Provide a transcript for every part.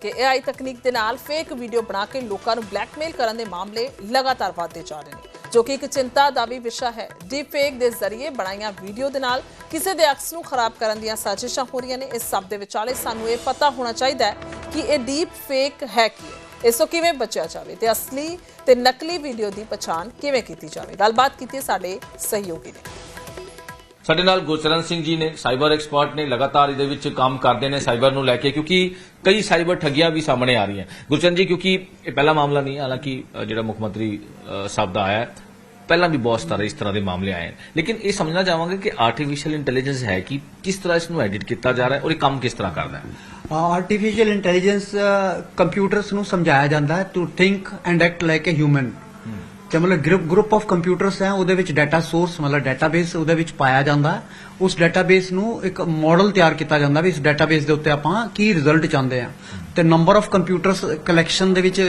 ਕਿ AI ਤਕਨੀਕ ਦੇ ਨਾਲ ਫੇਕ ਵੀਡੀਓ ਬਣਾ ਕੇ ਲੋਕਾਂ ਨੂੰ ਬਲੈਕਮੇਲ ਕਰਨ ਦੇ ਮਾਮਲੇ ਲਗਾਤਾਰ ਵਧਦੇ ਜਾ ਰਹੇ ਨੇ, ਜੋ ਕਿ ਇੱਕ ਚਿੰਤਾ ਦਾ ਵੀ ਵਿਸ਼ਾ ਹੈ। ਡੀਪ ਫੇਕ ਦੇ ਜ਼ਰੀਏ ਬਣਾਈਆਂ ਵੀਡੀਓ ਦੇ ਨਾਲ ਕਿਸੇ ਦੇ ਅਕਸ ਨੂੰ ਖਰਾਬ ਕਰਨ ਦੀਆਂ ਸਾਜ਼ਿਸ਼ਾਂ ਹੋ ਰਹੀਆਂ ਨੇ। ਇਸ ਸਭ ਦੇ ਵਿਚਾਲੇ ਸਾਨੂੰ ਇਹ ਪਤਾ ਹੋਣਾ ਚਾਹੀਦਾ ਹੈ ਕਿ ਇਹ ਡੀਪ ਫੇਕ ਹੈ ਕੀ ਇਸ ਤੋਂ ਕਿਵੇਂ ਬਚਿਆ ਜਾਵੇ ਤੇ ਅਸਲੀ ਤੇ ਨਕਲੀ ਵੀਡੀਓ ਦੀ ਪਛਾਣ ਕਿਵੇਂ ਕੀਤੀ ਜਾਵੇ? ਗੱਲਬਾਤ ਕੀਤੀ ਸਾਡੇ ਸਹਿਯੋਗੀ ਨੇ। ਸਾਡੇ ਨਾਲ ਗੁਰਚਰਨ ਸਿੰਘ ਜੀ ਨੇ, ਸਾਈਬਰ ਐਕਸਪਰਟ ਨੇ ਲਗਾਤਾਰ ਇਹਦੇ ਵਿੱਚ ਕੰਮ ਕਰਦੇ ਨੇ, ਸਾਈਬਰ ਨੂੰ ਲੈ ਕੇ, ਕਿਉਂਕਿ ਕਈ ਸਾਈਬਰ ਠੱਗੀਆਂ ਵੀ ਸਾਹਮਣੇ ਆ ਰਹੀਆਂ। ਗੁਰਚਰਨ ਜੀ, ਕਿਉਂਕਿ ਇਹ ਪਹਿਲਾ ਮਾਮਲਾ ਨਹੀਂ, ਹਾਲਾਂਕਿ ਜਿਹੜਾ ਮੁੱਖ ਮੰਤਰੀ ਸਾਹਿਬ ਦਾ ਆਇਆ, ਪਹਿਲਾਂ ਵੀ ਬਹੁਤ ਸਾਰੇ ਇਸ ਤਰ੍ਹਾਂ ਦੇ ਮਾਮਲੇ ਆਏ ਹਨ ਲੇਕਿਨ ਇਹ ਸਮਝਣਾ ਚਾਹਾਂਗੇ ਕਿ ਆਰਟੀਫੀਸ਼ੀਅਲ ਇੰਟੈਲੀਜੈਂਸ ਹੈ ਕਿ, ਕਿਸ ਤਰ੍ਹਾਂ ਇਸ ਨੂੰ ਐਡਿਟ ਕੀਤਾ ਜਾ ਰਿਹਾ ਹੈ ਔਰ ਇਹ ਕੰਮ ਕਿਸ ਤਰ੍ਹਾਂ ਕਰਦਾ ਹੈ? ਆਰਟੀਫੀਸ਼ੀਅਲ ਇੰਟੈਲੀਜੈਂਸ ਕੰਪਿਊਟਰਸ ਨੂੰ ਸਮਝਾਇਆ ਜਾਂਦਾ ਹੈ to think and act like a human ਤੇ ਮਤਲਬ ਗਰੁੱਪ ਗਰੁੱਪ ਆਫ ਕੰਪਿਊਟਰਸ ਹੈ, ਉਹਦੇ ਵਿੱਚ ਡਾਟਾ ਸੋਰਸ ਮਤਲਬ ਡਾਟਾਬੇਸ ਉਹਦੇ ਵਿੱਚ ਪਾਇਆ ਜਾਂਦਾ। ਹੈ ਉਸ ਡਾਟਾਬੇਸ ਨੂੰ ਇੱਕ ਮਾਡਲ ਤਿਆਰ ਕੀਤਾ ਜਾਂਦਾ ਵੀ ਇਸ ਡਾਟਾਬੇਸ ਦੇ ਉੱਤੇ ਆਪਾਂ ਕੀ ਰਿਜ਼ਲਟ ਚਾਹੁੰਦੇ ਆ ਤੇ ਨੰਬਰ ਆਫ ਕੰਪਿਊਟਰਸ ਕਲੈਕਸ਼ਨ ਦੇ ਵਿੱਚ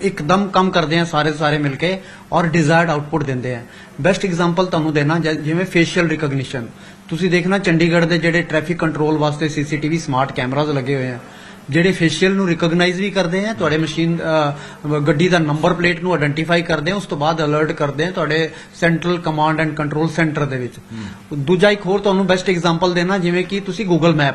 ਇੱਕਦਮ ਕੰਮ ਕਰਦੇ ਆ ਸਾਰੇ ਸਾਰੇ ਮਿਲ ਕੇ ਔਰ ਡਿਜ਼ਾਇਰਡ ਆਊਟਪੁੱਟ ਦਿੰਦੇ ਆ ਬੈਸਟ ਐਗਜ਼ਾਮਪਲ ਤੁਹਾਨੂੰ ਦੇਣਾ ਜਿਵੇਂ ਫੇਸ਼ੀਅਲ ਰਿਕਗਨੀਸ਼ਨ ਤੁਸੀਂ ਦੇਖਣਾ ਚੰਡੀਗੜ੍ਹ ਦੇ ਜਿਹੜੇ ਟ੍ਰੈਫਿਕ ਕੰਟਰੋਲ ਵਾਸਤੇ ਸੀਸੀਟੀਵੀ ਸਮਾਰਟ ਕੈਮਰਾਜ਼ ਲੱਗੇ ਹੋਏ ਆ। ਜਿਹੜੇ ਫੇਸ਼ੀਅਲ ਨੂੰ ਰਿਕਗਨਾਈਜ਼ ਵੀ ਕਰਦੇ ਆ ਤੁਹਾਡੇ ਮਸ਼ੀਨ ਗੱਡੀ ਦਾ ਨੰਬਰ ਪਲੇਟ ਨੂੰ ਆਇਡੈਂਟੀਫਾਈ ਕਰਦੇ ਆ ਉਸ ਤੋਂ ਬਾਅਦ ਅਲਰਟ ਕਰਦੇ ਆ ਤੁਹਾਡੇ central command and control centre ਦੇ ਵਿੱਚ। ਦੂਜਾ ਇੱਕ ਹੋਰ ਤੁਹਾਨੂੰ ਬੈਸਟ ਐਗਜ਼ਾਮਪਲ ਦੇਣਾ ਜਿਵੇਂ ਕਿ ਤੁਸੀਂ ਗੂਗਲ ਮੈਪ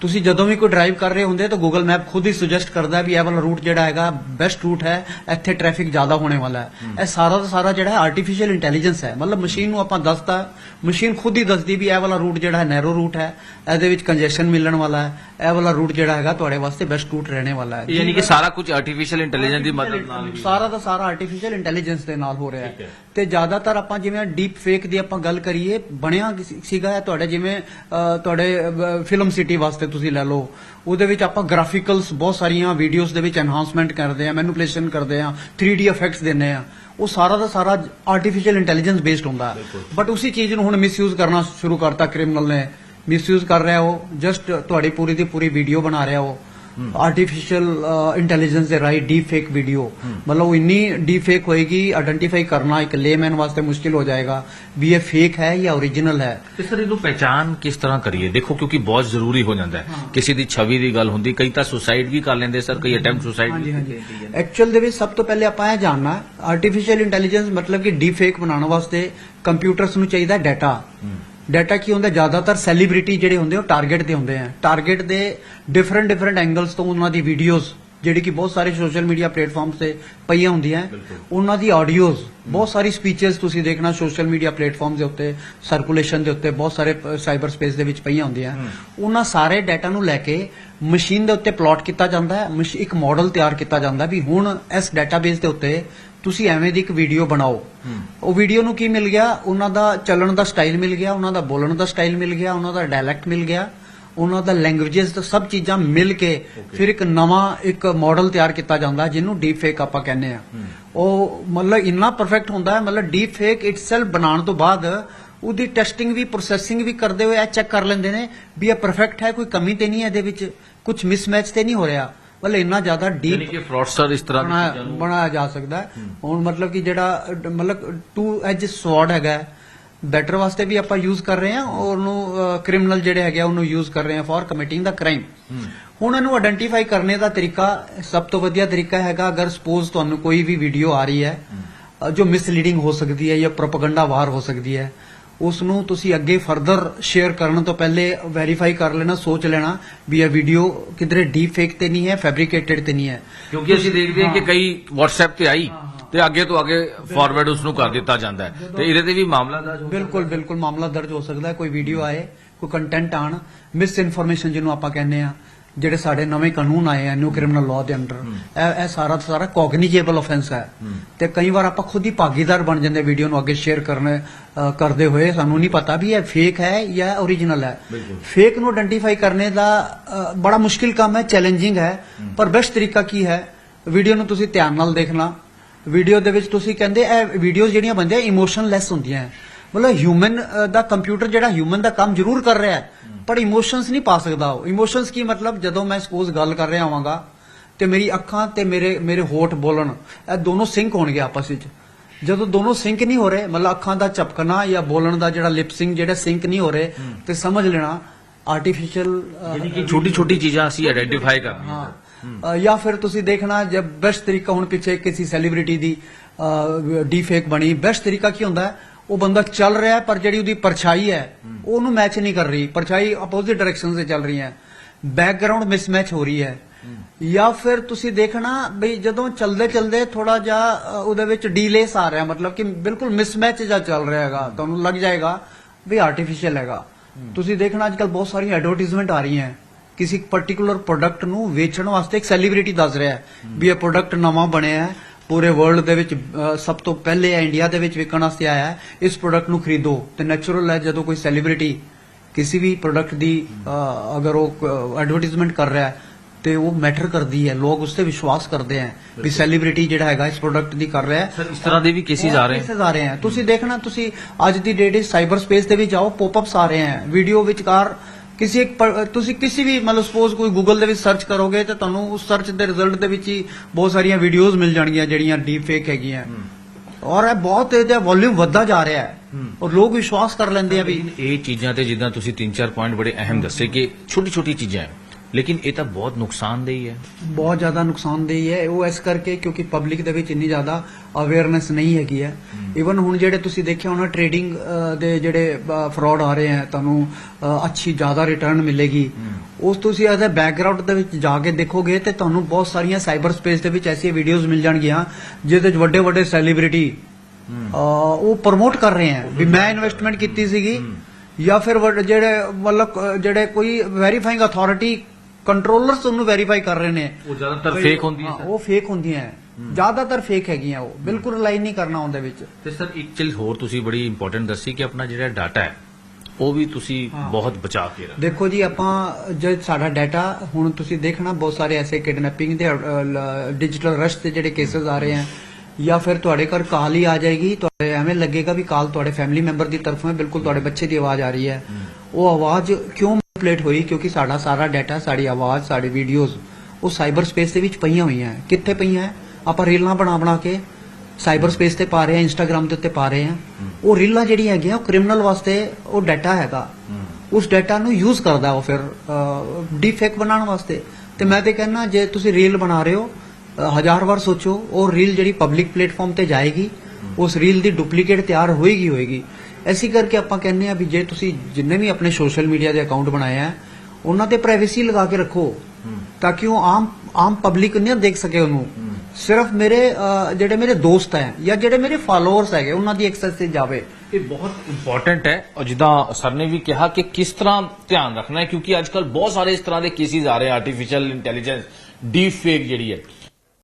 ਤੁਸੀਂ ਜਦੋਂ ਵੀ ਕੋਈ ਡਰਾਈਵ ਕਰ ਰਹੇ ਹੁੰਦੇ ਤਾਂ ਗੂਗਲ ਮੈਪ ਖੁਦ ਹੀ ਸੁਜੈਸਟ ਕਰਦਾ ਵੀ ਇਹ ਵਾਲਾ ਰੂਟ ਜਿਹੜਾ ਹੈਗਾ ਬੈਸਟ ਰੂਟ ਹੈ ਇੱਥੇ ਟ੍ਰੈਫਿਕ ਜ਼ਿਆਦਾ ਹੋਣੇ ਵਾਲਾ ਹੈ। ਇਹ ਸਾਰਾ ਦਾ ਸਾਰਾ ਜਿਹੜਾ ਹੈ ਆਰਟੀਫੀਸ਼ੀਅਲ ਇੰਟੈਲੀਜੈਂਸ ਹੈ ਮਤਲਬ ਮਸ਼ੀਨ ਨੂੰ ਆਪਾਂ ਦੱਸਤਾ ਮਸ਼ੀਨ ਖੁਦ ਹੀ ਦੱਸਦੀ ਵੀ ਇਹ ਵਾਲਾ ਰੂਟ ਜਿਹੜਾ ਹੈ ਨੈਰੋ ਰੂਟ ਹੈ ਇਹਦੇ ਵਿੱਚ ਕੰਜੈਸ਼ਨ ਮਿਲਣ ਵਾਲਾ ਹੈ ਇਹ ਵਾਲਾ ਰੂਟ ਜਿਹੜਾ ਹੈਗਾ ਤੁਹਾਡੇ ਵਾਸਤੇ ਬੈਸਟ ਰੂਟ ਰਹਿਣੇ ਵਾਲਾ ਹੈ। ਯਾਨੀ ਕਿ ਸਾਰਾ ਕੁਝ ਆਰਟੀਫੀਸ਼ੀਅਲ ਇੰਟੈਲੀਜੈਂਸ ਦੀ ਮਦਦ ਨਾਲ ਸਾਰਾ ਦਾ ਸਾਰਾ ਆਰਟੀਫੀਸ਼ੀਅਲ ਇੰਟੈਲੀਜੈਂਸ ਦੇ ਨਾਲ ਹੋ ਰਿਹਾ ਹੈ। ਤੇ ਜ਼ਿਆਦਾਤਰ ਆਪਾਂ ਜਿਵੇਂ ਡੀਪ ਫੇਕ ਦੀ ਆਪਾਂ ਗੱਲ ਕਰੀਏ ਬਣਿਆ ਸੀਗਾ ਤੁਹਾਡੇ ਜਿਵੇਂ ਤੁਹਾਡੇ ਫਿਲਮ ਸਿਟੀ ਵਾਸਤੇ ਤੁਸੀਂ ਲੈ ਲਓ। ਉਹਦੇ ਵਿੱਚ ਆਪਾਂ ਗ੍ਰਾਫਿਕਲਸ ਬਹੁਤ ਸਾਰੀਆਂ ਵੀਡੀਓਜ਼ ਦੇ ਵਿੱਚ ਐਨਹਾਂਸਮੈਂਟ ਕਰਦੇ ਆ ਮੈਨੂਪੂਲੇਸ਼ਨ ਕਰਦੇ ਆ 3D ਇਫੈਕਟਸ ਦਿੰਨੇ ਆ। ਉਹ ਸਾਰਾ ਦਾ ਸਾਰਾ ਆਰਟੀਫੀਸ਼ੀਅਲ ਇੰਟੈਲੀਜੈਂਸ ਬੇਸਡ ਹੁੰਦਾ। ਬਟ ਉਸੇ ਚੀਜ਼ ਨੂੰ ਹੁਣ ਮਿਸਯੂਜ਼ ਕਰਨਾ ਸ਼ੁਰੂ ਕਰਤਾ ਕ੍ਰਿਮੀਨਲ ਨੇ। ਮਿਸਯੂਜ਼ ਕਰ ਰਿਹਾ ਉਹ। ਜਸਟ ਤੁਹਾਡੀ ਪੂਰੀ ਦੀ ਪੂਰੀ ਵੀਡੀਓ ਬਣਾ ਰਿਹਾ ਉਹ। ਆਰਟੀਫੀਸ਼ੀਅਲ ਇੰਟੈਲੀਜੈਂਸ ਦੇ ਰਾਈ ਡੀਪ ਫੇਕ ਵੀਡੀਓ ਮਤਲਬ ਉਹ ਇੰਨੀ ਡੀਪ ਫੇਕ ਹੋਏਗੀ ਆਇਡੈਂਟੀਫਾਈ ਕਰਨਾ ਇੱਕ ਲੇਮੈਨ ਵਾਸਤੇ ਮੁਸ਼ਕਿਲ ਹੋ ਜਾਏਗਾ ਵੀ ਇਹ ਫੇਕ ਹੈ ਜਾਂ ਓਰੀਜਨਲ ਹੈ। ਤੇ ਸਰ ਇਹਨੂੰ ਪਹਿਚਾਨ ਕਿਸ ਤਰ੍ਹਾਂ ਕਰੀਏ? ਦੇਖੋ ਕਿਉਂਕਿ ਬਹੁਤ ਜ਼ਰੂਰੀ ਹੋ ਜਾਂਦਾ ਹੈ। ਕਿਸੇ ਦੀ ਛਵੀ ਦੀ ਗੱਲ ਹੁੰਦੀ ਕਈ ਤਾਂ ਸੁਸਾਈਡ ਵੀ ਕਰ ਲੈਂਦੇ ਸਰ ਕਈ ਅਟੈਂਪਟ ਸੁਸਾਈਡ ਹਾਂਜੀ ਐਕਚੁਅਲ ਦੇ ਵਿੱਚ ਸਭ ਤੋਂ ਪਹਿਲੇ ਆਪਾਂ ਇਹ ਜਾਣਨਾ ਆਰਟੀਫੀਸ਼ੀਅਲ ਇੰਟੈਲੀਜੈਂਸ ਮਤਲਬ ਕਿ ਡੀਪ ਫੇਕ ਬਣਾਉਣ ਵਾਸਤੇ ਕੰਪਿਊਟਰਸ ਨੂੰ ਚਾਹੀਦਾ ਡਾਟਾ ਡਾਟਾ ਕੀ ਹੁੰਦਾ? ਜ਼ਿਆਦਾਤਰ ਸੈਲੀਬ੍ਰਿਟੀ ਜਿਹੜੇ ਹੁੰਦੇ ਉਹ ਟਾਰਗੇਟ ਤੇ ਹੁੰਦੇ ਆ। ਟਾਰਗੇਟ ਦੇ ਡਿਫਰੈਂਟ ਡਿਫਰੈਂਟ ਐਂਗਲਸ ਤੋਂ ਉਹਨਾਂ ਦੀ ਵੀਡੀਓਜ਼ ਜਿਹੜੀ ਕਿ ਬਹੁਤ ਸਾਰੇ ਸੋਸ਼ਲ ਮੀਡੀਆ ਪਲੇਟਫਾਰਮਸ ਤੇ ਪਈਆਂ ਹੁੰਦੀਆਂ ਉਹਨਾਂ ਦੀ ਆਡੀਓਜ਼ ਬਹੁਤ ਸਾਰੀ ਸਪੀਚਸ ਤੁਸੀਂ ਦੇਖਣਾ ਸੋਸ਼ਲ ਮੀਡੀਆ ਪਲੇਟਫਾਰਮਸ ਦੇ ਉੱਤੇ ਸਰਕੂਲੇਸ਼ਨ ਦੇ ਉੱਤੇ ਬਹੁਤ ਸਾਰੇ ਸਾਈਬਰ ਸਪੇਸ ਦੇ ਵਿੱਚ ਪਈਆਂ ਹੁੰਦੀਆਂ ਉਹਨਾਂ ਸਾਰੇ ਡਾਟਾ ਨੂੰ ਲੈ ਕੇ ਮਸ਼ੀਨ ਦੇ ਉੱਤੇ ਪਲਾਟ ਕੀਤਾ ਜਾਂਦਾ ਹੈ ਇੱਕ ਮਾਡਲ ਤਿਆਰ ਕੀਤਾ ਜਾਂਦਾ ਵੀ ਹੁਣ ਇਸ ਡਾਟਾਬੇਸ ਦੇ ਉੱਤੇ ਤੁਸੀਂ ਐਵੇਂ ਦੀ ਇੱਕ ਵੀਡੀਓ ਬਣਾਓ। ਉਹ ਵੀਡੀਓ ਨੂੰ ਕੀ ਮਿਲ ਗਿਆ? ਉਹਨਾਂ ਦਾ ਚੱਲਣ ਦਾ ਸਟਾਈਲ ਮਿਲ ਗਿਆ ਉਹਨਾਂ ਦਾ ਬੋਲਣ ਦਾ ਸਟਾਈਲ ਮਿਲ ਗਿਆ ਉਹਨਾਂ ਦਾ ਡਾਇਲੈਕਟ ਮਿਲ ਗਿਆ। ਉਹਨਾਂ ਦਾ ਲੈਂਗੁਏਜਸ ਦਾ ਸਭ ਚੀਜ਼ਾਂ ਮਿਲ ਕੇ ਫਿਰ ਇੱਕ ਨਵਾਂ ਇੱਕ ਮਾਡਲ ਤਿਆਰ ਕੀਤਾ ਜਾਂਦਾ ਜਿਹਨੂੰ ਡੀਪ ਫੇਕ ਆਪਾਂ ਕਹਿੰਦੇ ਆ ਉਹ ਮਤਲਬ ਇੰਨਾ ਪਰਫੈਕਟ ਹੁੰਦਾ ਹੈ ਮਤਲਬ ਡੀਪ ਫੇਕ ਇਟਸੈਲਫ ਬਣਾਉਣ ਤੋਂ ਬਾਅਦ ਉਹਦੀ ਟੈਸਟਿੰਗ ਵੀ ਪ੍ਰੋਸੈਸਿੰਗ ਵੀ ਕਰਦੇ ਹੋਏ ਇਹ ਚੈੱਕ ਕਰ ਲੈਂਦੇ ਨੇ ਵੀ ਇਹ ਪਰਫੈਕਟ ਹੈ ਕੋਈ ਕਮੀ ਤੇ ਨਹੀਂ ਹੈ ਇਹਦੇ ਵਿੱਚ ਕੁਝ ਮਿਸਮੈਚ ਤੇ ਨਹੀਂ ਹੋ ਰਿਹਾ। ਮਤਲਬ ਇੰਨਾ ਜ਼ਿਆਦਾ ਯਾਨੀ ਡੀਪ ਕਿ ਫਰਾਡਸਟਰ ਇਸ ਤਰ੍ਹਾਂ ਬਣਾਇਆ ਜਾ ਸਕਦਾ ਹੈ। ਹੁਣ ਮਤਲਬ ਕਿ ਜਿਹੜਾ ਮਤਲਬ ਟੂ ਐਜ ਸਵਾਰਡ ਹੈਗਾ ਬੈਟਰ ਵਾਸਤੇ ਵੀ ਆਪਾਂ ਯੂਜ਼ ਕਰ ਰਹੇ ਹਾਂ ਔਰ ਉਹਨੂੰ ਕ੍ਰਿਮੀਨਲ ਜਿਹੜੇ ਹੈਗੇ ਆ ਉਹਨੂੰ ਯੂਜ਼ ਕਰ ਰਹੇ ਹਾਂ ਫॉर ਕਮਿਟਿੰਗ ਦਾ ਕ੍ਰਾਈਮ ਹੁਣ ਇਹਨੂੰ ਆਇਡੈਂਟੀਫਾਈ ਕਰਨੇ ਦਾ ਤਰੀਕਾ ਸਭ ਤੋਂ ਵਧੀਆ ਤਰੀਕਾ ਹੈਗਾ ਅਗਰ ਸਪੋਜ਼ ਤੁਹਾਨੂੰ ਕੋਈ ਵੀ ਵੀਡੀਓ ਆ ਰਹੀ ਹੈ ਜੋ ਮਿਸਲੀਡਿੰਗ ਹੋ ਸਕਦੀ ਹੈ ਜਾਂ ਪ੍ਰੋਪਗੈਂਡਾ ਵਾਰ ਹੋ ਸਕਦੀ ਹੈ ਉਸ ਨੂੰ ਤੁਸੀਂ ਅੱਗੇ ਫਰਦਰ ਸ਼ੇਅਰ ਕਰਨ ਤੋਂ ਪਹਿਲੇ ਵੈਰੀਫਾਈ ਕਰ ਲੈਣਾ ਸੋਚ ਲੈਣਾ ਵੀ ਇਹ ਵੀਡੀਓ ਕਿਧਰੇ ਡੀਪ ਫੇਕ ਤੇ ਨਹੀਂ ਹੈ ਫੈਬਰੀਕੇਟਡ ਤੇ ਨਹੀਂ ਹੈ। ਕਿਉਂਕਿ ਅਸੀਂ ਦੇਖਦੇ ਹਾਂ ਕਿ ਕਈ WhatsApp ਤੇ ਆਈ। ਤੇ ਅੱਗੇ ਤੋਂ ਅੱਗੇ ਫਾਰਵਰਡ ਉਸ ਨੂੰ ਕਰ ਦਿੱਤਾ ਜਾਂਦਾ ਹੈ। ਤੇ ਇਹਦੇ ਤੇ ਵੀ ਮਾਮਲਾ ਦਰਜ ਹੋ ਬਿਲਕੁਲ ਬਿਲਕੁਲ ਮਾਮਲਾ ਦਰਜ ਹੋ ਸਕਦਾ ਹੈ। ਕੋਈ ਵੀਡੀਓ ਆਏ ਕੋਈ ਕੰਟੈਂਟ ਆਣ ਮਿਸ ਇਨਫੋਰਮੇਸ਼ਨ ਜਿਹਨੂੰ ਆਪਾਂ ਕਹਿੰਦੇ ਆ ਜਿਹੜੇ ਸਾਡੇ ਨਵੇਂ ਕਾਨੂੰਨ ਆਏ ਆ ਨਿਊ ਕ੍ਰਿਮੀਨਲ ਲਾਅ ਦੇ ਅੰਡਰ ਇਹ ਇਹ ਸਾਰਾ ਦਾ ਸਾਰਾ ਕੋਗਨੀਜੇਬਲ ਆਫੈਂਸ ਹੈ। ਤੇ ਕਈ ਵਾਰ ਆਪਾਂ ਖੁਦ ਹੀ ਭਾਗੀਦਾਰ ਬਣ ਜਾਂਦੇ ਵੀਡੀਓ ਨੂੰ ਅੱਗੇ ਸ਼ੇਅਰ ਕਰਨੇ ਕਰਦੇ ਹੋਏ। ਸਾਨੂੰ ਨਹੀਂ ਪਤਾ ਵੀ ਇਹ ਫੇਕ ਹੈ ਜਾਂ ਓਰੀਜਨਲ ਹੈ। ਫੇਕ ਨੂੰ ਆਇਡੈਂਟੀਫਾਈ ਕਰਨੇ ਦਾ ਬੜਾ ਮੁਸ਼ਕਿਲ ਕੰਮ ਹੈ ਚੈਲੰਜਿੰਗ ਹੈ। ਪਰ ਬੈਸਟ ਤਰੀਕਾ ਕੀ ਹੈ? ਵੀਡੀਓ ਨੂੰ ਤੁਸੀਂ ਧਿਆਨ ਨਾਲ ਦੇਖਣਾ। ਵੀਡੀਓ ਦੇ ਵਿੱਚ ਤੁਸੀਂ ਕਹਿੰਦੇ ਇਹ ਵੀਡੀਓਜ਼ ਜਿਹੜੀਆਂ ਬੰਦੇ ਇਮੋਸ਼ਨਲੈਸ ਹੁੰਦੀਆਂ ਹੈ। ਮਤਲਬ ਹਿਊਮਨ ਦਾ ਕੰਪਿਊਟਰ ਜਿਹੜਾ ਹਿਊਮਨ ਦਾ ਕੰਮ ਜ਼ਰੂਰ ਕਰ ਰਿਹਾ ਹੈ ਪਰ ਇਮੋਸ਼ਨਸ ਨਹੀਂ ਪਾ ਸਕਦਾ ਉਹ। ਇਮੋਸ਼ਨਸ ਕੀ ਮਤਲਬ? ਜਦੋਂ ਮੈਂ ਸਪੋਜ਼ ਗੱਲ ਕਰ ਰਿਹਾ ਹੋਵਾਂਗਾ ਤੇ ਮੇਰੀ ਅੱਖਾਂ ਤੇ ਮੇਰੇ ਮੇਰੇ ਹੋਠ ਬੋਲਣ ਇਹ ਦੋਨੋਂ ਸਿੰਕ ਹੋਣਗੇ ਆਪਸ ਵਿੱਚ। ਜਦੋਂ ਦੋਨੋਂ ਸਿੰਕ ਨਹੀਂ ਹੋ ਰਹੇ ਮਤਲਬ ਅੱਖਾਂ ਦਾ ਝਪਕਣਾ ਜਾਂ ਬੋਲਣ ਦਾ ਜਿਹੜਾ ਲਿਪਸਿੰਗ ਜਿਹੜਾ ਸਿੰਕ ਨਹੀਂ ਹੋ ਰਹੇ ਤੇ ਸਮਝ ਲੈਣਾ ਆਰਟੀਫੀਸ਼ੀਅਲ ਯਾਨੀ ਕਿ ਛੋਟੀ ਛੋਟੀ ਚੀਜ਼ਾਂ ਅਸੀਂ ਆਇਡੈਂਟੀਫਾਈ ਕਰਨੀਆਂ। ਜਾਂ ਫਿਰ ਤੁਸੀਂ ਦੇਖਣਾ ਜੇ ਬੈਸਟ ਤਰੀਕਾ ਹੁਣ ਪਿੱਛੇ ਕਿਸੇ ਸੈਲੀਬ੍ਰਿਟੀ ਦੀ ਡੀਫੇਕ ਬਣੀ ਬੈਸਟ ਤਰੀਕਾ ਕੀ ਹੁੰਦਾ? ਹੈ ਉਹ ਬੰਦਾ ਚੱਲ ਰਿਹਾ ਪਰ ਜਿਹੜੀ ਉਹਦੀ ਪਰਛਾਈ ਹੈ ਉਹ ਉਹਨੂੰ ਮੈਚ ਨਹੀਂ ਕਰ ਰਹੀ। ਪਰਛਾਈ ਆਪੋਜ਼ਿਟ ਡਾਇਰੈਕਸ਼ਨ ਸੇ ਚੱਲ ਰਹੀ ਹੈ। ਬੈਕਗ੍ਰਾਉਂਡ ਮਿਸਮੈਚ ਹੋ ਰਹੀ ਹੈ। ਜਾਂ ਫਿਰ ਤੁਸੀਂ ਦੇਖਣਾ ਬਈ ਜਦੋਂ ਚਲਦੇ ਚਲਦੇ ਥੋੜਾ ਜਿਹਾ ਉਹਦੇ ਵਿੱਚ ਡੀਲੇਸ ਆ ਰਿਹਾ ਮਤਲਬ ਕਿ ਬਿਲਕੁਲ ਮਿਸਮੈਚ ਜਿਹਾ ਚੱਲ ਰਿਹਾ ਹੈਗਾ ਤੁਹਾਨੂੰ ਲੱਗ ਜਾਏਗਾ ਵੀ ਆਰਟੀਫੀਸ਼ੀਅਲ ਹੈਗਾ। ਤੁਸੀਂ ਦੇਖਣਾ ਅੱਜਕੱਲ ਬਹੁਤ ਸਾਰੀਆਂ ਐਡਵਰਟਾਈਜ਼ਮੈਂਟ ਆ ਰਹੀਆਂ। ਕਿਸੇ ਪਾਰਟਿਕੂਲਰ ਪ੍ਰੋਡਕਟ ਨੂੰ ਵੇਚਣ ਵਾਸਤੇ ਇੱਕ ਸੈਲੀਬ੍ਰਿਟੀ ਦੱਸ ਰਿਹਾ ਹੈ ਵੀ ਇਹ ਪ੍ਰੋਡਕਟ ਨਵਾਂ ਬਣਿਆ ਹੈ ਪੂਰੇ ਵਰਲਡ ਦੇ ਵਿੱਚ ਸਭ ਤੋਂ ਪਹਿਲੇ ਹੈ ਇੰਡੀਆ ਦੇ ਵਿੱਚ ਵਿਕਣ ਵਾਸਤੇ ਆਇਆ ਹੈ ਇਸ ਪ੍ਰੋਡਕਟ ਨੂੰ ਖਰੀਦੋ। ਤੇ ਨੈਚੁਰਲ ਹੈ ਜਦੋਂ ਕੋਈ ਸੈਲੀਬ੍ਰਿਟੀ ਕਿਸੇ ਵੀ ਪ੍ਰੋਡਕਟ ਦੀ ਅਗਰ ਉਹ ਐਡਵਰਟਾਈਜ਼ਮੈਂਟ ਕਰ ਰਿਹਾ ਹੈ ਤੇ ਉਹ ਮੈਟਰ ਕਰਦੀ ਹੈ ਲੋਕ ਉਸ ਤੇ ਵਿਸ਼ਵਾਸ ਕਰਦੇ ਹੈ ਵੀ ਸੈਲੀਬ੍ਰਿਟੀ ਜਿਹੜਾ ਹੈਗਾ ਇਸ ਪ੍ਰੋਡਕਟ ਦੀ ਕਰ ਰਿਹਾ ਹੈ। ਸਰ ਇਸ ਤਰ੍ਹਾਂ ਦੇ ਵੀ ਕੇਸਿਸ ਆ ਰਹੇ cases ਆ ਰਹੇ ਹਨ ਤੁਸੀਂ ਦੇਖਣਾ ਤੁਸੀਂ ਅੱਜ ਦੀ ਡੇਟ ਵਿੱਚ ਸਾਈਬਰ ਸਪੇਸ ਦੇ ਵਿੱਚ ਜਾਓ ਪੋਪਅਪਸ ਆ ਰਹੇ ਹਨ ਵੀਡੀਓ ਵਿਚਕਾਰ ਕਿਸੇ ਇੱਕ ਪਰ- ਤੁਸੀਂ ਕਿਸੇ ਵੀ ਮਤਲਬ ਸਪੋਜ਼ ਕੋਈ ਗੂਗਲ ਦੇ ਵਿੱਚ ਸਰਚ ਕਰੋਗੇ ਤਾਂ ਤੁਹਾਨੂੰ ਉਸ ਸਰਚ ਦੇ ਰਿਜ਼ਲਟ ਦੇ ਵਿੱਚ ਹੀ ਬਹੁਤ ਸਾਰੀਆਂ ਵੀਡੀਓਜ਼ ਮਿਲ ਜਾਣਗੀਆਂ ਜਿਹੜੀਆਂ ਡੀਪ ਫੇਕ ਹੈਗੀਆਂ ਔਰ ਇਹ ਬਹੁਤ ਇਹਦਾ ਵੋਲਿਊਮ ਵੱਧਦਾ ਜਾ ਰਿਹਾ ਹੈ। ਔਰ ਲੋਕ ਵਿਸ਼ਵਾਸ ਕਰ ਲੈਂਦੇ ਆ ਵੀ ਇਹ ਚੀਜ਼ਾਂ ਤੇ ਜਿੱਦਾਂ ਤੁਸੀਂ ਤਿੰਨ ਚਾਰ ਪੁਆਇੰਟ ਬੜੇ ਅਹਿਮ ਦੱਸੇ ਕਿ ਛੋਟੀ ਛੋਟੀ ਚੀਜ਼ਾਂ ਹੈ। ਲੇਕਿਨ ਇਹ ਤਾਂ ਬਹੁਤ ਨੁਕਸਾਨਦੇਹੀ ਹੈ। ਬਹੁਤ ਜ਼ਿਆਦਾ ਨੁਕਸਾਨਦੇਹੀ ਹੈ। ਉਹ ਇਸ ਕਰਕੇ ਕਿਉਂਕਿ ਪਬਲਿਕ ਦੇ ਵਿੱਚ ਇੰਨੀ ਜ਼ਿਆਦਾ ਅਵੇਅਰਨੈਸ ਨਹੀਂ ਹੈਗੀ ਹੈ। ਇਵਨ ਹੁਣ ਜਿਹੜੇ ਤੁਸੀਂ ਦੇਖਿਆ ਹੋਣਾ ਟ੍ਰੇਡਿੰਗ ਦੇ ਜਿਹੜੇ ਫਰਾਡ ਆ ਰਹੇ ਹੈ ਤੁਹਾਨੂੰ ਅੱਛੀ ਜ਼ਿਆਦਾ ਰਿਟਰਨ ਮਿਲੇਗੀ। ਉਸ ਤੁਸੀਂ ਇਹਦੇ ਬੈਕਗ੍ਰਾਉਂਡ ਦੇ ਵਿੱਚ ਜਾ ਕੇ ਦੇਖੋਗੇ ਤੇ ਤੁਹਾਨੂੰ ਬਹੁਤ ਸਾਰੀਆਂ ਸਾਈਬਰ ਸਪੇਸ ਦੇ ਵਿੱਚ ਐਸੀਆਂ ਵੀਡੀਓਜ਼ ਮਿਲ ਜਾਣਗੀਆਂ ਜਿਹਦੇ ਵਿੱਚ ਵੱਡੇ ਵੱਡੇ ਸੈਲੀਬ੍ਰਿਟੀ ਉਹ ਪ੍ਰਮੋਟ ਕਰ ਰਹੇ ਹੈ। ਵੀ ਮੈਂ ਇਨਵੈਸਟਮੈਂਟ ਕੀਤੀ ਸੀਗੀ ਜਾਂ ਫਿਰ ਜਿਹੜੇ ਮਤਲਬ ਜਿਹੜੇ ਕੋਈ ਵੈਰੀਫਾਈਂਗ ਅਥਾਰਟੀ ਕੰਟਰੋਲਰਸ ਉਹਨੂੰ ਵੈਰੀਫਾਈ ਕਰ ਰਹੇ ਨੇ। ਉਹ ਜ਼ਿਆਦਾਤਰ ਫੇਕ ਹੁੰਦੀ ਹੈ ਉਹ ਫੇਕ ਹੁੰਦੀਆਂ ਹੈ। ਜ਼ਿਆਦਾਤਰ ਫੇਕ ਹੈਗੀਆਂ ਉਹ। ਬਿਲਕੁਲ ਰਿਲਾਈ ਨਹੀਂ ਕਰਨਾ ਉਹਦੇ ਵਿੱਚ। ਤੇ ਸਰ ਇੱਕ ਚੀਜ਼ ਹੋਰ ਤੁਸੀਂ ਬੜੀ ਇੰਪੋਰਟੈਂਟ ਦੱਸੀ ਕਿ ਆਪਣਾ ਜਿਹੜਾ ਡਾਟਾ ਹੈ ਉਹ ਵੀ ਤੁਸੀਂ ਬਹੁਤ ਬਚਾ ਕੇ ਰੱਖੋ। ਦੇਖੋ ਜੀ ਆਪਾਂ ਜਦ ਸਾਡਾ ਡਾਟਾ ਹੁਣ ਤੁਸੀਂ ਦੇਖਣਾ ਬਹੁਤ ਸਾਰੇ ਐਸੇ ਕਿਡਨੈਪਿੰਗ ਦੇ ਡਿਜੀਟਲ ਰਸ਼ ਦੇ ਜਿਹੜੇ ਕੇਸਸ ਆ ਰਹੇ ਹਨ ਜਾਂ ਫਿਰ ਤੁਹਾਡੇ ਘਰ ਕਾਲ ਹੀ ਆ ਜਾਏਗੀ ਤੁਹਾਡੇ ਐਵੇਂ ਲੱਗੇਗਾ ਵੀ ਕਾਲ ਤੁਹਾਡੇ ਫੈਮਿਲੀ ਮੈਂਬਰ ਦੀ ਤਰਫੋਂ ਹੈ ਬਿਲਕੁਲ ਤੁਹਾਡੇ ਬੱਚੇ ਦੀ ਆਵਾਜ਼ ਆ ਰਹੀ ਹੈ। ਉਹ ਆਵਾਜ਼ ਕਿਉਂ ਮੈਨੀਪੂਲੇਟ ਹੋਈ ਕਿਉਂਕਿ ਸਾਡਾ ਸਾਰਾ ਡਾਟਾ ਸਾਡੀ ਆਵਾਜ਼ ਸਾਡੀ ਵੀਡੀਓਜ਼ ਉਹ ਸਾਈਬਰ ਸਪੇਸ ਦੇ ਵਿੱਚ ਪਈਆਂ ਹੋਈਆਂ ਹੈ। ਕਿੱਥੇ ਪਈਆਂ ਹੈ? ਆਪਾਂ ਰੀਲਾਂ ਬਣਾ ਬਣਾ ਕੇ ਸਾਈਬਰ ਸਪੇਸ ਤੇ ਪਾ ਰਹੇ ਹਾਂ ਇੰਸਟਾਗ੍ਰam ਦੇ ਉੱਤੇ ਪਾ ਰਹੇ ਹਾਂ। ਉਹ ਰੀਲਾਂ ਜਿਹੜੀਆਂ ਹੈਗੀਆਂ ਉਹ ਕ੍ਰਿਮੀਨਲ ਵਾਸਤੇ ਉਹ ਡਾਟਾ ਹੈਗਾ। ਉਸ ਡਾਟਾ ਨੂੰ ਯੂਜ਼ ਕਰਦਾ ਉਹ ਫਿਰ ਡੀਫੇਕ ਬਣਾਉਣ ਵਾਸਤੇ। ਤੇ ਮੈਂ ਤੇ ਕਹਿੰਨਾ ਜੇ ਤੁਸੀਂ ਰੀਲ ਬਣਾ ਰਹੇ ਹੋ ਹਜ਼ਾਰ ਵਾਰ ਸੋਚੋ ਉਹ ਰੀਲ ਜਿਹੜੀ ਪਬਲਿਕ ਪਲੇਟਫਾਰਮ ਤੇ ਜਾਏਗੀ ਉਸ ਰੀਲ ਦੀ ਡੁਪਲੀਕੇਟ ਤਿਆਰ ਹੋਏਗੀ ਹੋਏਗੀ। ਐਸੀ ਕਰਕੇ ਆਪਾਂ ਕਹਿੰਦੇ ਆ ਵੀ ਜੇ ਤੁਸੀਂ ਜਿੰਨੇ ਵੀ ਆਪਣੇ ਸੋਸ਼ਲ ਮੀਡੀਆ ਦੇ ਅਕਾਊਂਟ ਬਣਾਏ ਆ ਉਹਨਾਂ ਤੇ ਪ੍ਰਾਈਵੇਸੀ ਲਗਾ ਕੇ ਰੱਖੋ ਤਾਂ ਕਿ ਉਹ ਆਮ ਆਮ ਪਬਲਿਕ ਨਹੀਂ ਦੇਖ ਸਕੇ ਉਹਨੂੰ। ਸਿਰਫ ਮੇਰੇ ਜਿਹੜੇ ਮੇਰੇ ਦੋਸਤ ਹੈ ਜਾਂ ਜਿਹੜੇ ਮੇਰੇ ਫਾਲੋਅਰਸ ਹੈਗੇ ਉਹਨਾਂ ਦੀ ਐਕਸੈਸ ਤੇ ਜਾਵੇ। ਇਹ ਬਹੁਤ ਇੰਪੋਰਟੈਂਟ ਹੈ। ਔਰ ਜਿੱਦਾਂ ਸਰ ਨੇ ਵੀ ਕਿਹਾ ਕਿ ਕਿਸ ਤਰ੍ਹਾਂ ਧਿਆਨ ਰੱਖਣਾ ਹੈ ਕਿਉਂਕਿ ਅੱਜਕੱਲ ਬਹੁਤ ਸਾਰੇ ਇਸ ਤਰ੍ਹਾਂ ਦੇ ਕੇਸਿਸ ਆ ਰਹੇ ਆਰਟੀਫੀਸ਼ੀਅਲ ਇੰਟੈਲੀਜੈਂਸ ਡੀਪ ਫੇਕ ਜਿਹੜੀ ਹੈ।